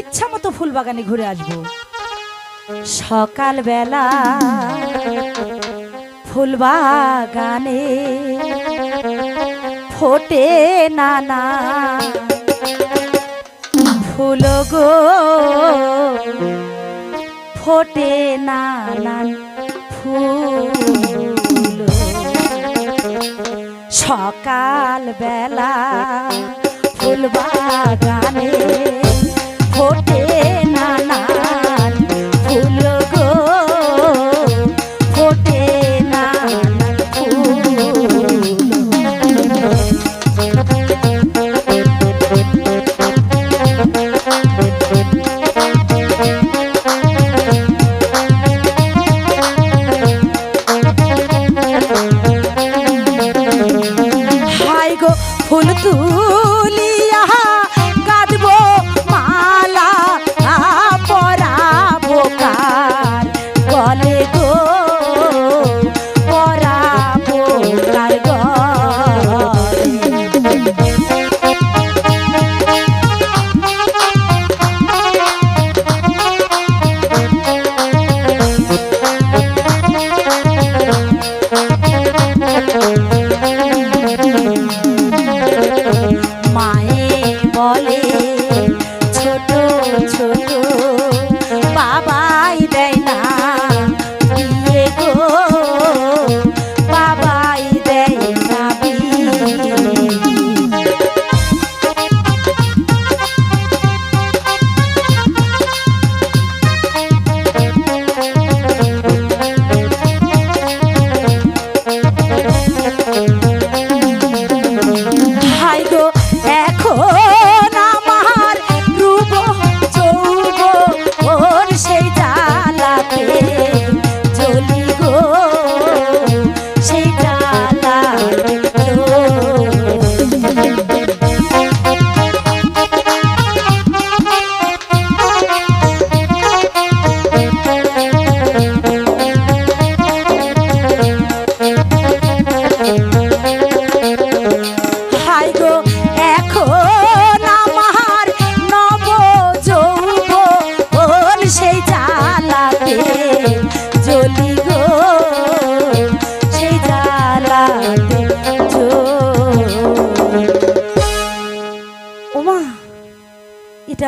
ইচ্ছা মতো ফুল বাগানে ঘুরে আসব। সকালবেলা ফুল বাগানে ফোটে নানা ফুল গো, ফোটে নানান ফুল। সকাল বেলা ফুল বাগানে ফোটে নানান ফুল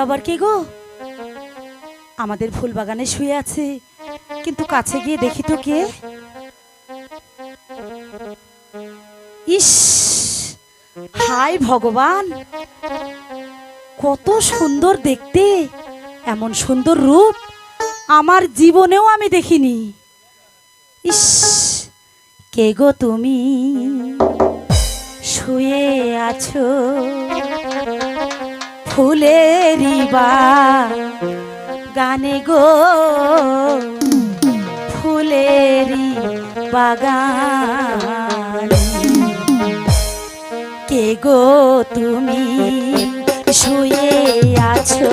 আবার কে গো? আমাদের ফুল বাগানে শুয়ে আছে, কিন্তু কাছে গিয়ে দেখি তো কে? ইস হাই ভগবান! কত সুন্দর দেখতে, এমন সুন্দর রূপ আমার জীবনেও আমি দেখিনি। ইস, কে গো তুমি? শুয়ে আছো। ফুলেরই বা গানে গো। ফুলেরি বাগান। কে গো তুমি শুয়ে আছো?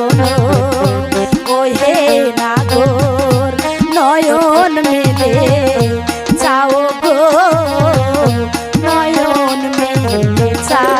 শোনো ও হে নাগর নয়ন মেলে চাও গো নয়ন মেলে চাও